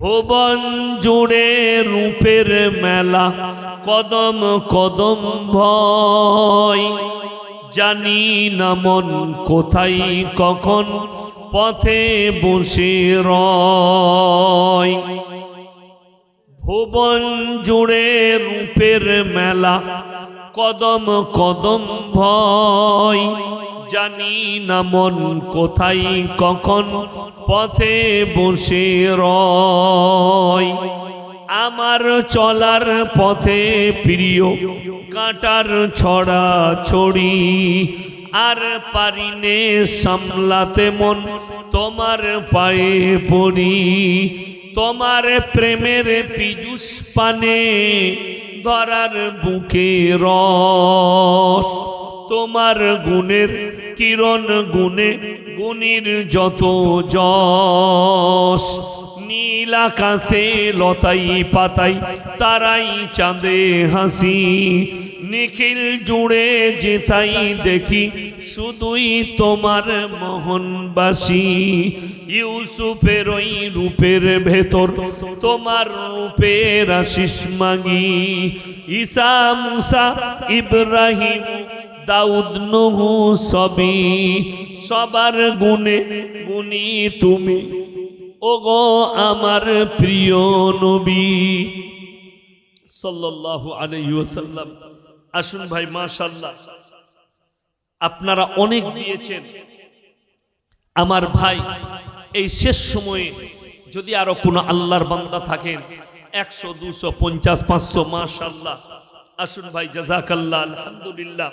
ভুবন জুড়ে রূপের মেলা, কদম কদম ভয়। জানি না মন কোথায়, কখন পথে বসে রয়। ভুবন জুড়ে রূপের মেলা, কদম কদম ভয়। জানি না মন কোথায়, কখন পথে বসে রয়। আমার চলার পথে প্রিয়, কাটার ছড়া ছড়ি। আর পারিনে সামলাতে মন তোমার পায়ে পড়ি। তোমার প্রেমের পীযুষ পানে ধরার বুকে রস। তোমার গুণের কিরণ গুণে, গুণীর যত যশ। নীল আকাশে লতাই পাতাই, তারাই চাঁদে হাসি। নিখিল জুড়ে যেতাই দেখি, শুধুই তোমার মোহনবাসী। ইউসুফের ওই রূপের ভেতর তোমার রূপের আশিস মাগি। ঈসা, মুসা, ইব্রাহিম দাউদ নহু সবই সবার গুণে গুণী তুমি। ওগো আমার প্রিয় নবী সাল্লাল্লাহু আলাইহি ওয়াসাল্লাম। আসুন ভাই, মাশাআল্লাহ। আপনারা অনেক দিয়েছেন। আমার ভাই, এই শেষ সময়ে যদি আরও কোনো আল্লাহর বান্দা থাকেন, একশো, দুশো, পঞ্চাশ, পাঁচশো মাশাল্লাহ আসুন ভাই জাজাকাল্লাহ আলহামদুলিল্লাহ।